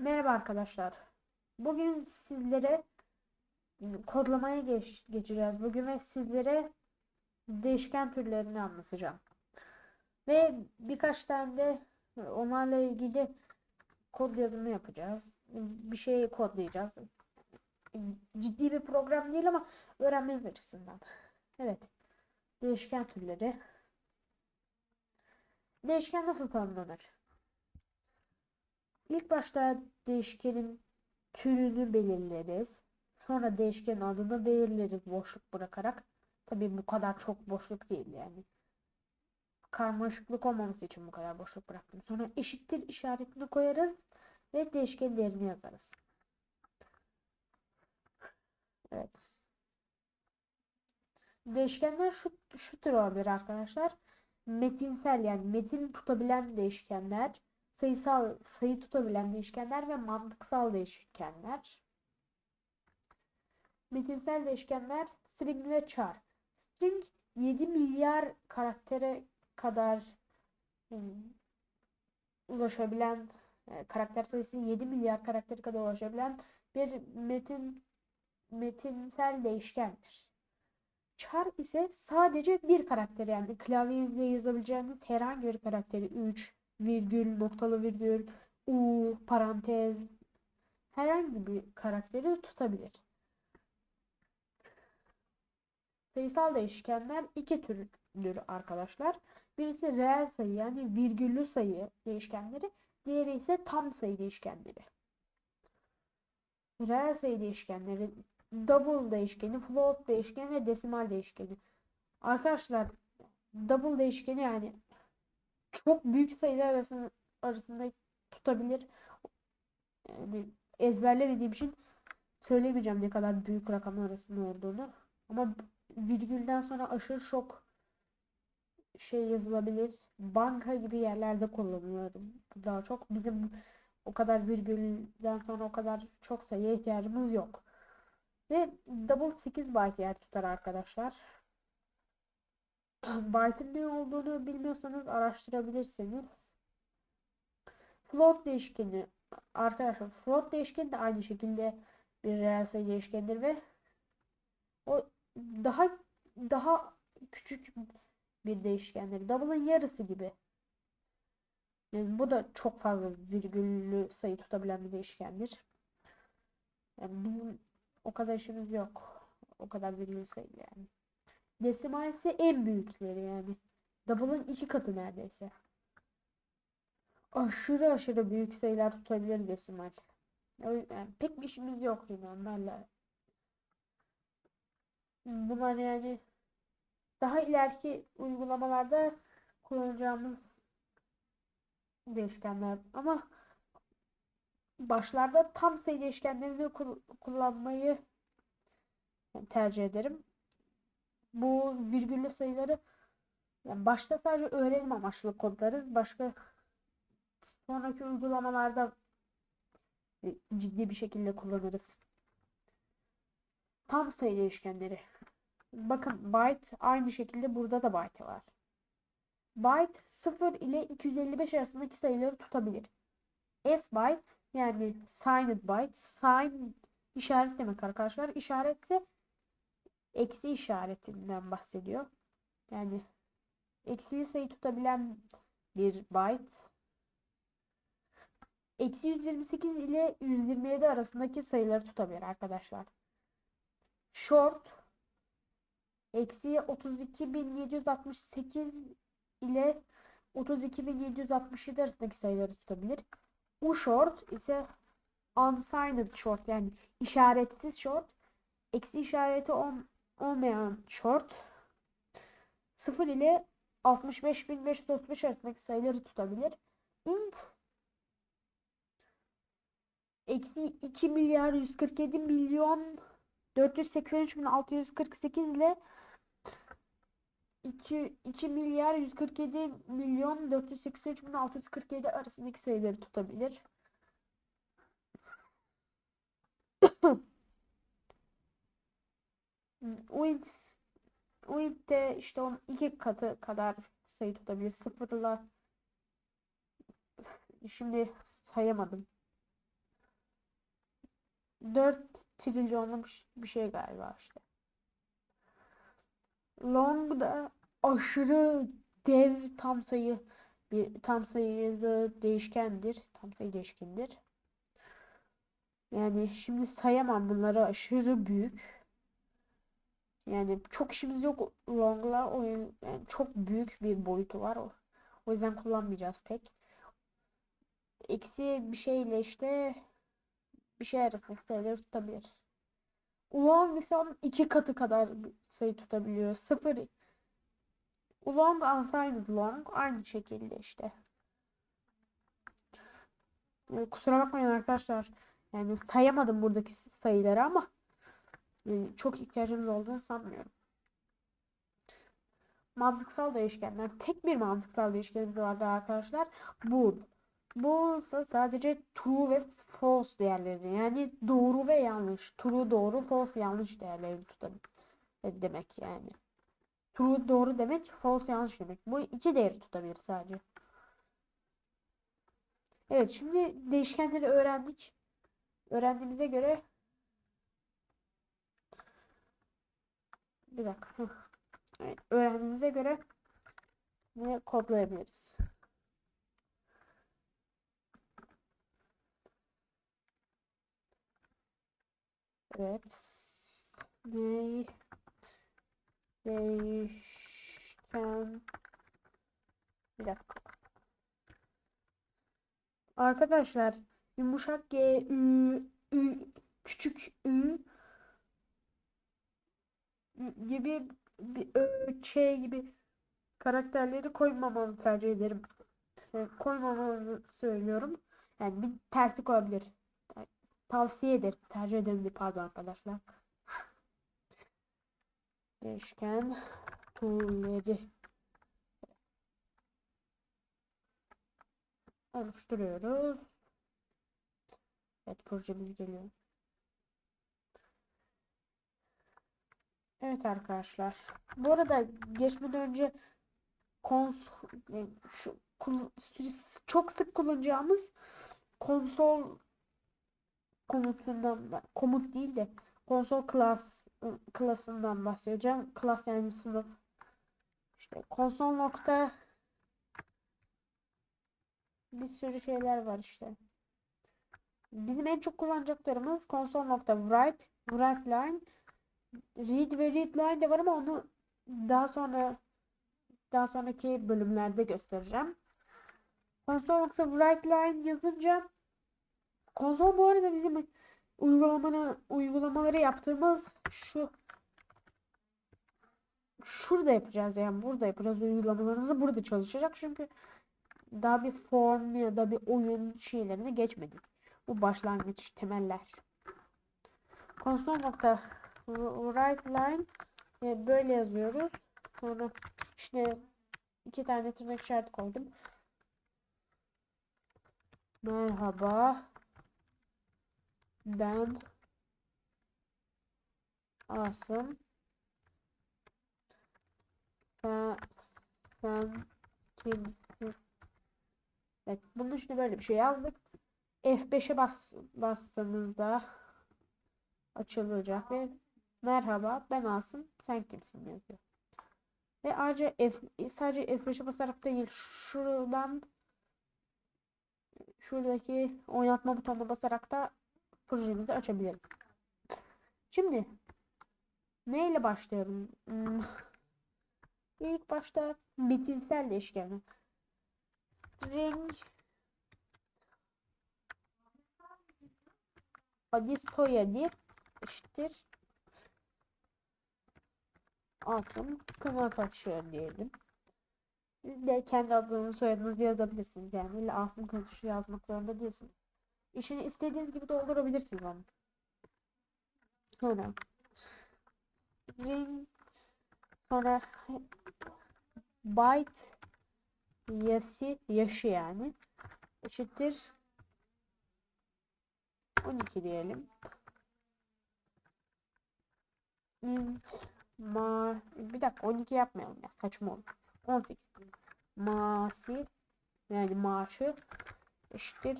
Merhaba arkadaşlar. Bugün sizlere kodlamaya geç, geçeceğiz. Bugün ve sizlere değişken türlerini anlatacağım. Ve birkaç tane de onlarla ilgili kod yazımı yapacağız. Bir şey kodlayacağız. Ciddi bir program değil ama öğrenmeniz açısından. Evet. Değişken türleri. Değişken nasıl tanımlanır? İlk başta değişkenin türünü belirleriz. Sonra değişkenin adını belirleriz boşluk bırakarak. Tabii bu kadar çok boşluk değil yani. Karmaşıklık olmaması için bu kadar boşluk bıraktım. Sonra eşittir işaretini koyarız ve değişken değerini yazarız. Evet. Değişkenler şu, şu tür olabilir arkadaşlar. Metinsel yani metin tutabilen değişkenler sayısal sayı tutabilen değişkenler ve mantıksal değişkenler. Metinsel değişkenler string ve char. String 7 milyar karaktere kadar hmm, ulaşabilen e, karakter sayısı 7 milyar karaktere kadar ulaşabilen bir metin metinsel değişkendir. Char ise sadece bir karakter yani klavyenizle yazabileceğiniz herhangi bir karakteri 3, virgül, noktalı virgül, u, parantez herhangi bir karakteri tutabilir. Sayısal değişkenler iki türdür arkadaşlar. Birisi reel sayı yani virgüllü sayı değişkenleri, diğeri ise tam sayı değişkenleri. Reel sayı değişkenleri double değişkeni, float değişkeni ve desimal değişkeni. Arkadaşlar double değişkeni yani çok büyük sayılar arasında, arasında tutabilir. Yani ezberlemediğim için söyleyemeyeceğim ne kadar büyük rakamlar arasında olduğunu. Ama virgülden sonra aşırı çok şey yazılabilir. Banka gibi yerlerde kullanıyorum. Daha çok bizim o kadar virgülden sonra o kadar çok sayıya ihtiyacımız yok. Ve double 8 byte yer tutar arkadaşlar. Byte'ın ne olduğunu bilmiyorsanız araştırabilirsiniz. Float değişkeni arkadaşlar float değişkeni de aynı şekilde bir reel sayı değişkendir ve o daha daha küçük bir değişkendir. Double'ın yarısı gibi. Yani bu da çok fazla virgüllü sayı tutabilen bir değişkendir. Yani bizim o kadar işimiz yok. O kadar virgül sayı yani. Desimal ise en büyükleri yani. Double'ın iki katı neredeyse. Aşırı aşırı büyük sayılar tutabilir desimal. Yani pek bir işimiz yok yine onlarla. Bunlar yani daha ileriki uygulamalarda kullanacağımız değişkenler ama başlarda tam sayı değişkenlerini kullanmayı tercih ederim bu virgüllü sayıları yani başta sadece öğrenim amaçlı kodlarız. Başka sonraki uygulamalarda ciddi bir şekilde kullanırız. Tam sayı değişkenleri. Bakın byte aynı şekilde burada da byte var. Byte 0 ile 255 arasındaki sayıları tutabilir. S byte yani signed byte. Sign işaret demek arkadaşlar. İşaret ise eksi işaretinden bahsediyor. Yani eksi sayı tutabilen bir byte. Eksi 128 ile 127 arasındaki sayıları tutabilir arkadaşlar. Short eksi 32.768 ile 32.767 arasındaki sayıları tutabilir. U short ise unsigned short yani işaretsiz short. Eksi işareti 10 olmayan short 0 ile 65.535 arasındaki sayıları tutabilir. int eksi 2 milyar 147 milyon 483 bin 648 ile 2, 2 milyar 147 milyon 483 bin 647 arasındaki sayıları tutabilir. Uint de işte onun iki katı kadar sayı tutabilir. Sıfırla şimdi sayamadım. 4 trilyonlu bir şey galiba işte. Long da aşırı dev tam sayı bir tam sayılı değişkendir. Tam sayı değişkendir. Yani şimdi sayamam bunları aşırı büyük. Yani çok işimiz yok long'la. O yüzden yani çok büyük bir boyutu var. O, o yüzden kullanmayacağız pek. Eksi bir şeyle işte bir şey arasında sayıları tutabilir. İse onun iki katı kadar sayı tutabiliyor. Sıfır Long unsigned long aynı şekilde işte. Ee, Kusura bakmayın arkadaşlar. Yani sayamadım buradaki sayıları ama çok ihtiyacımız olduğunu sanmıyorum. Mantıksal değişkenler. Tek bir mantıksal değişkenimiz vardı arkadaşlar. Bu. Bu ise sadece true ve false değerleri. Yani doğru ve yanlış. True doğru, false yanlış değerlerini tutabilir. Demek yani. True doğru demek, false yanlış demek. Bu iki değeri tutabilir sadece. Evet, şimdi değişkenleri öğrendik. Öğrendiğimize göre bir dakika. öğrendiğimize göre ne kodlayabiliriz. Evet. Ney? Değişken. Bir dakika. Arkadaşlar yumuşak G, Ü, Ü, küçük Ü gibi bir Ç gibi karakterleri koymamamı tercih ederim. E, Koymamamı söylüyorum. Yani bir terslik olabilir. Tavsiye ederim. Tercih ederim pardon arkadaşlar. Değişken türleri oluşturuyoruz. Evet projemiz geliyor. Evet arkadaşlar. Bu arada geçmeden önce kons e, şu çok sık kullanacağımız konsol komutundan da- komut değil de konsol class klasından bahsedeceğim. Class yani sınıf. İşte konsol nokta bir sürü şeyler var işte. Bizim en çok kullanacaklarımız konsol nokta write, write line, read ve read line de var ama onu daha sonra daha sonraki bölümlerde göstereceğim. Konsol nokta write line yazınca konsol bu arada bizim uygulamanı, uygulamaları yaptığımız şu şurada yapacağız yani burada yapacağız uygulamalarımızı burada çalışacak çünkü daha bir form ya da bir oyun şeylerine geçmedik. Bu başlangıç temeller. Console nokta write line e, böyle yazıyoruz. Sonra işte iki tane tırnak işareti koydum. Merhaba. Ben Asım. Sen, sen kimsin? Evet, bunun işte böyle bir şey yazdık. F5'e bas, bastığımızda açılacak ve merhaba ben Asım sen kimsin yazıyor. Ve ayrıca F, sadece F5'e basarak değil şuradan şuradaki oynatma butonuna basarak da projemizi açabiliriz. Şimdi neyle başlayalım? Hmm. İlk başta bitinsel değişkeni. String Adi soyadı eşittir. Altın kına taşı diyelim. Siz de kendi adınızı soyadınızı yazabilirsiniz. Yani illa Asım Kılıç'ı yazmak zorunda değilsiniz. İşini istediğiniz gibi doldurabilirsiniz onu. Sonra string sonra byte yası yaşı yani eşittir 12 diyelim. int ma bir dakika 12 yapmayalım ya saçma olur. 18 masi yani maaşı eşittir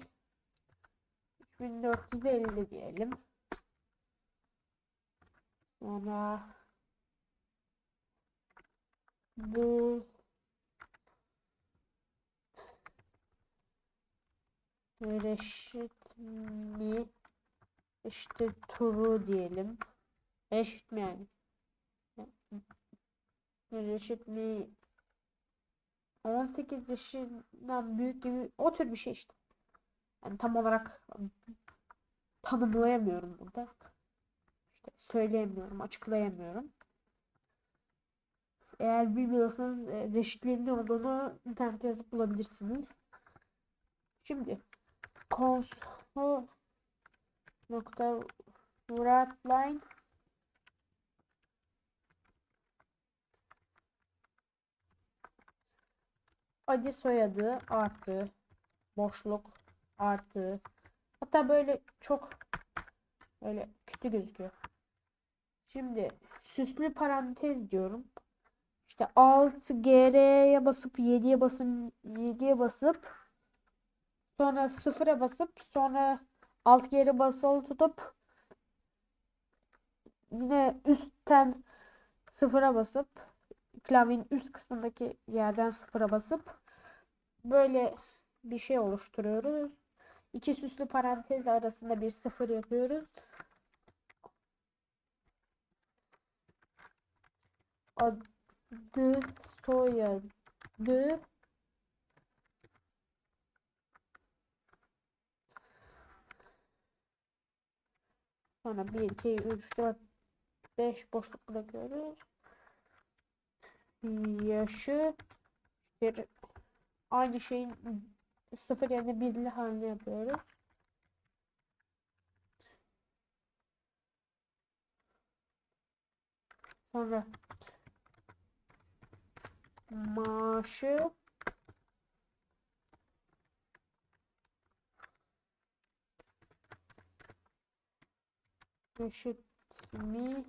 3450 diyelim. Sonra bu Reşit mi işte turu diyelim. Reşit mi yani? Reşit mi 18 yaşından büyük gibi o tür bir şey işte. Yani tam olarak tanımlayamıyorum burada. İşte söyleyemiyorum, açıklayamıyorum. Eğer bilmiyorsanız e, reşitliğin ne olduğunu internette yazıp bulabilirsiniz. Şimdi console nokta writeline adı soyadı artı boşluk artı hatta böyle çok böyle kötü gözüküyor. Şimdi süslü parantez diyorum. İşte alt GR'ye basıp 7'ye basın 7'ye basıp sonra 0'a basıp sonra alt geri basılı tutup yine üstten 0'a basıp klavyenin üst kısmındaki yerden 0'a basıp böyle bir şey oluşturuyoruz. İki süslü parantez arasında bir sıfır yapıyoruz. Adı, soyadı, Sonra 1, 2, 3, 4, 5 boşluk bırakıyoruz. Yaşı aynı şeyin sıfır yerine birli haline yapıyoruz. Sonra maaşı eşit mi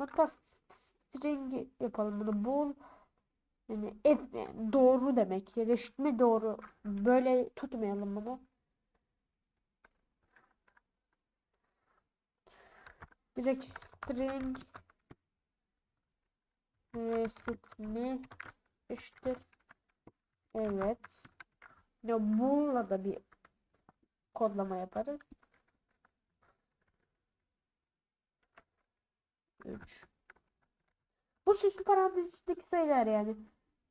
Hatta string yapalım bunu. Bul yani F yani doğru demek. Yerleştirme doğru. Böyle tutmayalım bunu. Direkt string reset mi işte evet ya bununla da bir kodlama yaparız 3 bu süslü parantez içindeki sayılar yani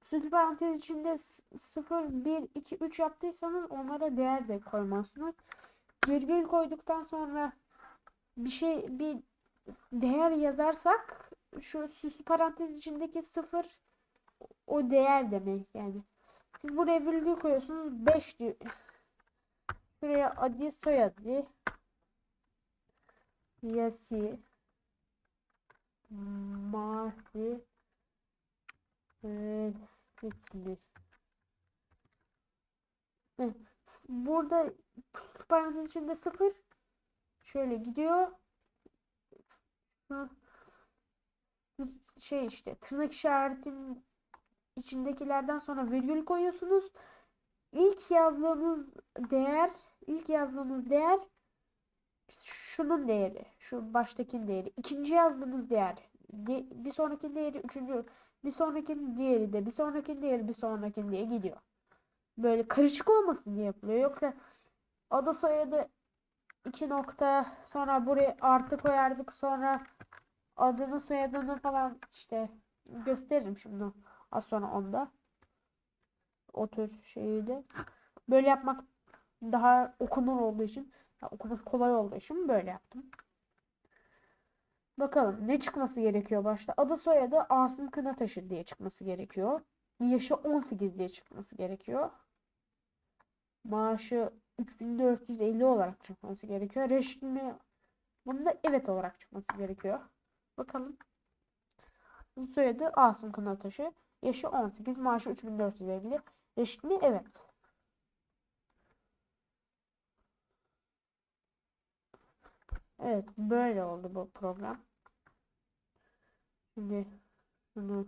süslü parantez içinde 0 1 2 3 yaptıysanız onlara değer de koymazsınız virgül koyduktan sonra bir şey bir değer yazarsak şu süslü parantez içindeki sıfır o değer demek yani. Siz buraya virgül koyuyorsunuz 5 diyor. Şuraya adı soyadı yasi mahi resitli Burada parantez içinde sıfır şöyle gidiyor. Şey işte tırnak işaretinin içindekilerden sonra virgül koyuyorsunuz. İlk yazdığınız değer, ilk yazdığınız değer şunun değeri, şu baştakinin değeri. İkinci yazdığınız değer, bir sonraki değeri, üçüncü, bir sonraki diğeri de, bir sonraki değeri, bir sonraki diye gidiyor. Böyle karışık olmasın diye yapılıyor. Yoksa adı soyadı iki nokta sonra buraya artı koyardık sonra adını soyadını falan işte gösteririm şimdi az sonra onda. O tür şeyiyle. Böyle yapmak daha okunur olduğu için okuması kolay olduğu için böyle yaptım. Bakalım ne çıkması gerekiyor başta. Adı soyadı Asım Kınataşı diye çıkması gerekiyor. Yaşı 18 diye çıkması gerekiyor. Maaşı 3450 olarak çıkması gerekiyor. Reşimi bunda evet olarak çıkması gerekiyor. Bakalım. Soyadı Asım Kınataşı. Yaşı 18. Maaşı 3450. Reşit mi? Evet. Evet böyle oldu bu program. Şimdi bunu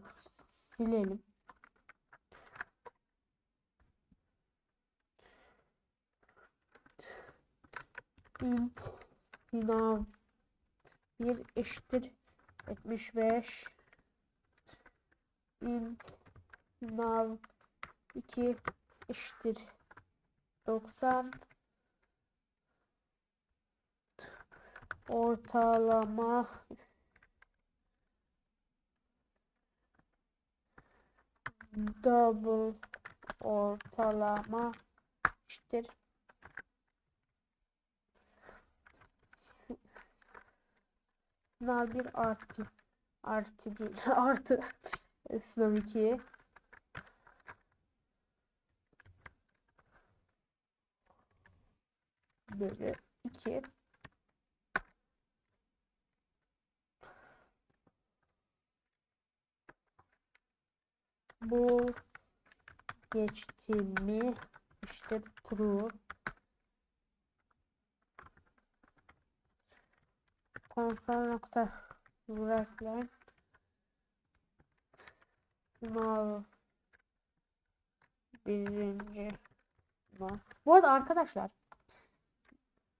silelim. int sınav 1 eşittir 75 int sınav 2 eşittir 90 ortalama. Double ortalama eşittir. Sınav 1 artı artı değil artı sınav 2 bölü 2 bu geçti mi işte true konsol nokta writeline sınav birinci sınav. Bu arada arkadaşlar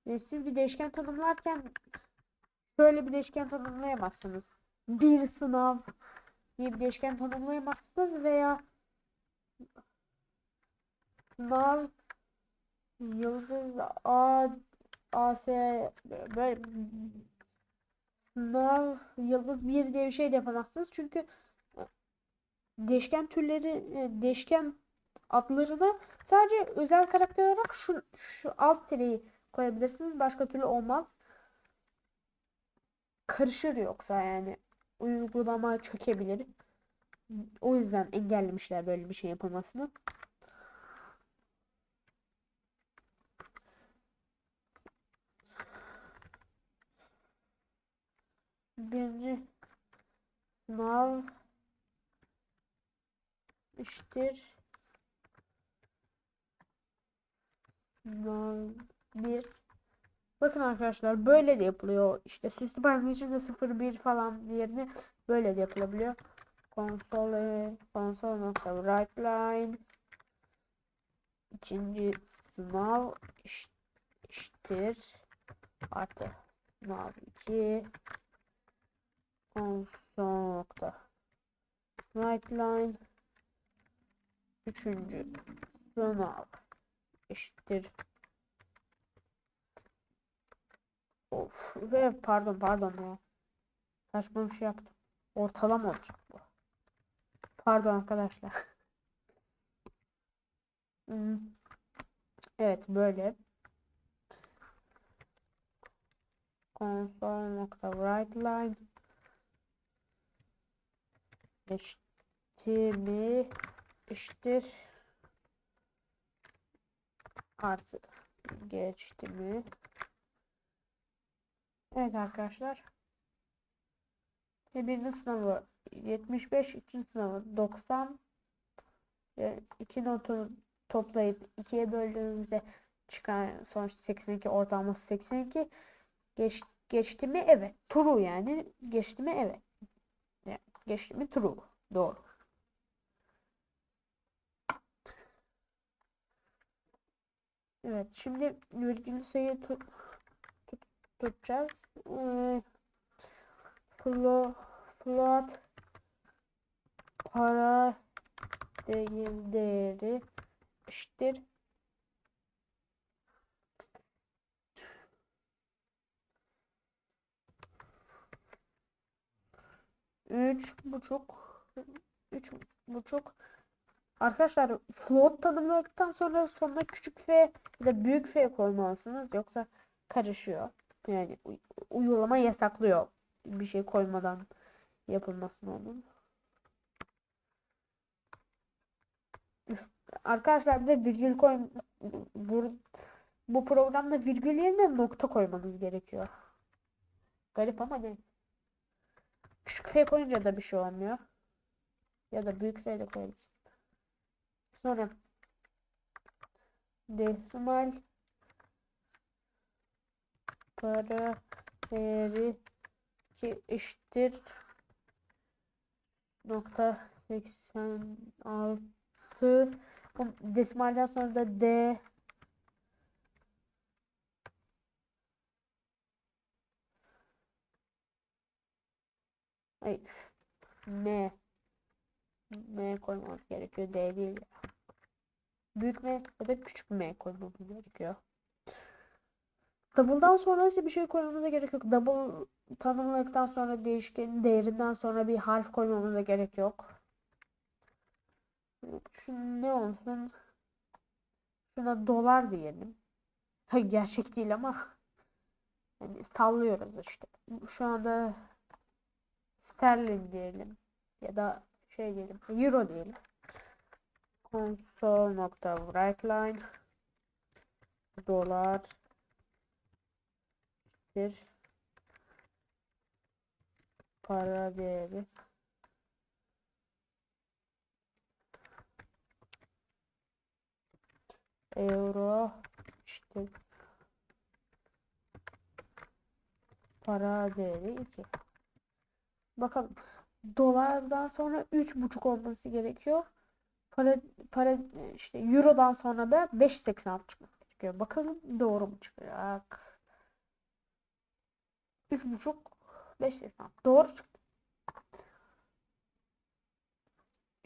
siz bir değişken tanımlarken şöyle bir değişken tanımlayamazsınız. Bir sınav diye bir değişken tanımlayamazsınız veya sınav yıldız A AS böyle sınav yıldız bir diye bir şey de yapamazsınız. Çünkü değişken türleri e, değişken adlarına sadece özel karakter olarak şu, şu alt tireyi koyabilirsiniz. Başka türlü olmaz. Karışır yoksa yani uygulama çökebilir. O yüzden engellemişler böyle bir şey yapılmasını. Birinci sınav sınav bir. Bakın arkadaşlar böyle de yapılıyor. İşte süslü parantez içinde 0 1 falan yerine böyle de yapılabiliyor. Konsol konsol nokta write line. İkinci sınav eşittir. Artı sınav 2 konsol nokta write line üçüncü sınav eşittir Of ve pardon pardon ya. Saçma bir şey yaptım. Ortalama olacak bu. Pardon arkadaşlar. Hmm. Evet böyle. Console nokta write line geçti mi eşittir artı geçti mi Evet arkadaşlar. Birinci sınavı 75, ikinci sınavı 90. Ve iki notu toplayıp ikiye böldüğümüzde çıkan sonuç 82 ortalaması 82. Geç, geçti mi? Evet. True yani. Geçti mi? Evet. Geçti mi? True. Doğru. Evet. Şimdi virgül sayı tutacağız. Ee, flo, float para değil değeri eşittir. Üç buçuk üç buçuk Arkadaşlar float tanımladıktan sonra sonuna küçük f ya da büyük f koymalısınız yoksa karışıyor. Yani uygulama yasaklıyor bir şey koymadan yapılmasını onun. Arkadaşlar bir de virgül koy bu, bu programda virgül yerine nokta koymanız gerekiyor. Garip ama ne? Küçük F koyunca da bir şey olmuyor. Ya da büyük F de koyabiliriz. Sonra desimal para değeri 2 eşittir nokta 86 bu sonra da D Ay M M koymamız gerekiyor. D değil ya. Büyük M ya da küçük M koymamız gerekiyor. Double'dan sonra ise bir şey koymamıza gerek yok. Double tanımladıktan sonra değişkenin değerinden sonra bir harf koymamıza gerek yok. Şu ne olsun? Şuna dolar diyelim. Gerçek değil ama yani sallıyoruz işte. Şu anda sterlin diyelim ya da şey diyelim euro diyelim. Console nokta write line dolar bir para değeri euro işte para değeri 2 bakalım. Dolardan sonra 3.5 olması gerekiyor. Para para işte eurodan sonra da 5.86 çıkması gerekiyor. Bakalım doğru mu çıkacak? 3.5 5.86 doğru çıktı.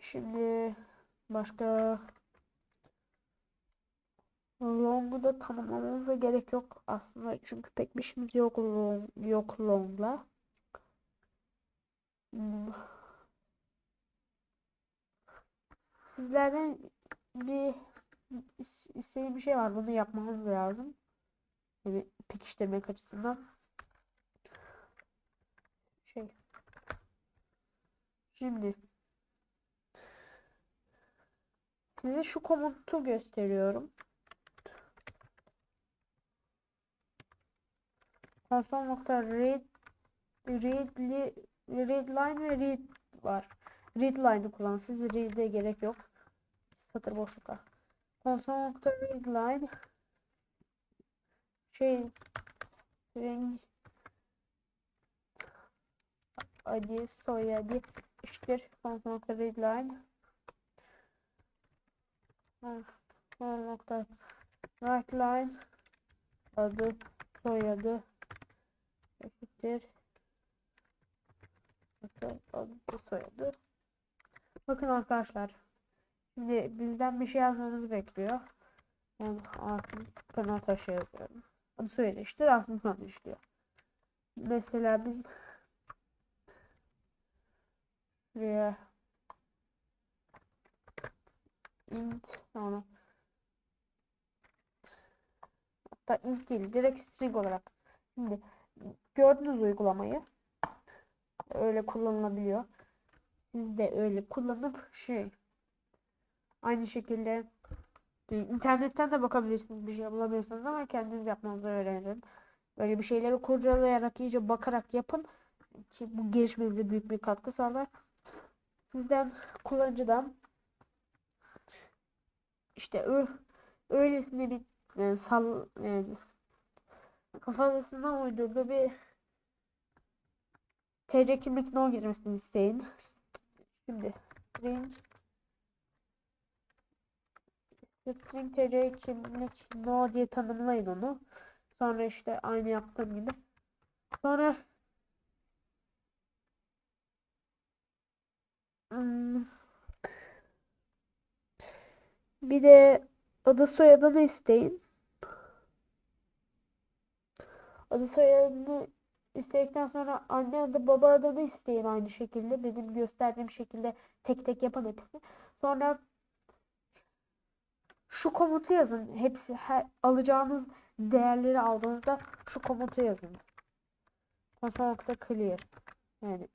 Şimdi başka Long'u da tanımlamamıza gerek yok aslında. Çünkü pek bir işimiz yok long, yok long'la. Sizlerden bir is- istediğim bir şey var. Bunu yapmamız lazım. Yani pekiştirmek açısından. Şey. Şimdi size şu komutu gösteriyorum. Console nokta read readli read line ve read var. Read line'ı kullan. Siz read'e gerek yok. Satır boşlukta. Console nokta read line şey string adı soyadı eşittir console nokta read line console nokta write line adı soyadı eşittir adı soyadı bakın arkadaşlar şimdi bizden bir şey yazmamızı bekliyor. Ben altın kanal taşı yazıyorum. Adı soyadı eşittir altın kanal işliyor mesela biz şuraya int sonra hatta int değil direkt string olarak. Şimdi gördünüz uygulamayı öyle kullanılabiliyor. Siz de öyle kullanıp şey aynı şekilde internetten de bakabilirsiniz bir şey bulamıyorsanız ama kendiniz yapmanızı öğrenin böyle bir şeyleri kurcalayarak iyice bakarak yapın ki bu gelişmenize büyük bir katkı sağlar. Sizden kullanıcıdan işte öylesine bir yani sal yani kafasına uydurduğu bir TC kimlik no girmesini isteyin. Şimdi string string TC kimlik no diye tanımlayın onu. Sonra işte aynı yaptığım gibi. Sonra hmm, bir de adı soyadını isteyin. Adı soyadını istedikten sonra anne adı baba adını isteyin aynı şekilde. Benim gösterdiğim şekilde tek tek yapın hepsini. Sonra şu komutu yazın. Hepsi her, alacağınız değerleri aldığınızda şu komutu yazın. Console clear. Yani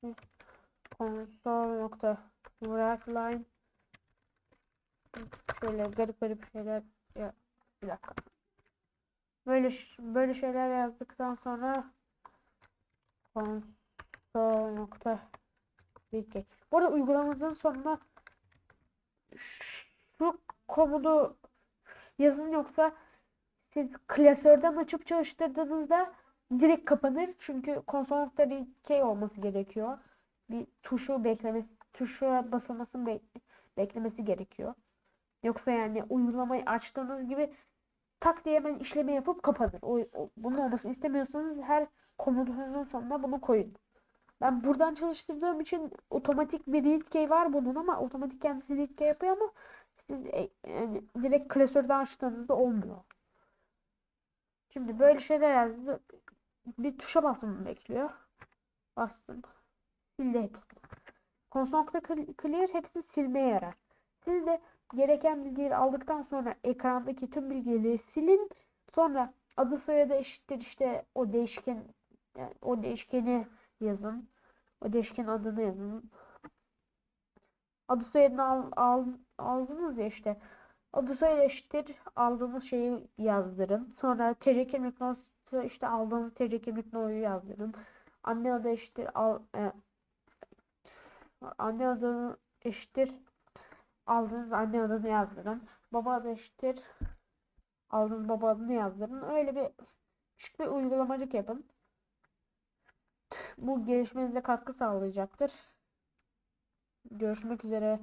siz console nokta write line şöyle garip garip şeyler ya bir dakika. Böyle böyle şeyler yazdıktan sonra console nokta readcase. Bu arada uygulamamızın sonuna şu komutu yazın yoksa siz klasörden açıp çalıştırdığınızda direkt kapanır. Çünkü console.readkey olması gerekiyor. Bir tuşu beklemesi, tuşa basılmasını bek beklemesi gerekiyor. Yoksa yani uygulamayı açtığınız gibi tak diye hemen işlemi yapıp kapanır. O, o- bunun olmasını istemiyorsanız her komutunuzun sonuna bunu koyun. Ben buradan çalıştırdığım için otomatik bir read key var bunun ama otomatik kendisi read key yapıyor ama siz e, yani direkt klasörden açtığınızda olmuyor. Şimdi böyle şeyler yazdı. Bir tuşa basmamı bekliyor. Bastım. Sildi hepsini. Console clear hepsini silmeye yarar. Siz de gereken bilgileri aldıktan sonra ekrandaki tüm bilgileri silin. Sonra adı soyadı eşittir işte o değişken yani o değişkeni yazın. O değişken adını yazın. Adı soyadını al, al, aldınız ya işte. Adı soyadı eşittir aldığınız şeyi yazdırın. Sonra TC kimlik numarası işte aldığınız TC kimlik numarayı yazdırın. Anne adı eşittir al, e, anne adı eşittir aldığınız anne adını yazdırın. Baba adı eşittir aldığınız baba adını yazdırın. Öyle bir küçük bir uygulamacık yapın. Bu gelişmenize katkı sağlayacaktır. Görüşmek üzere.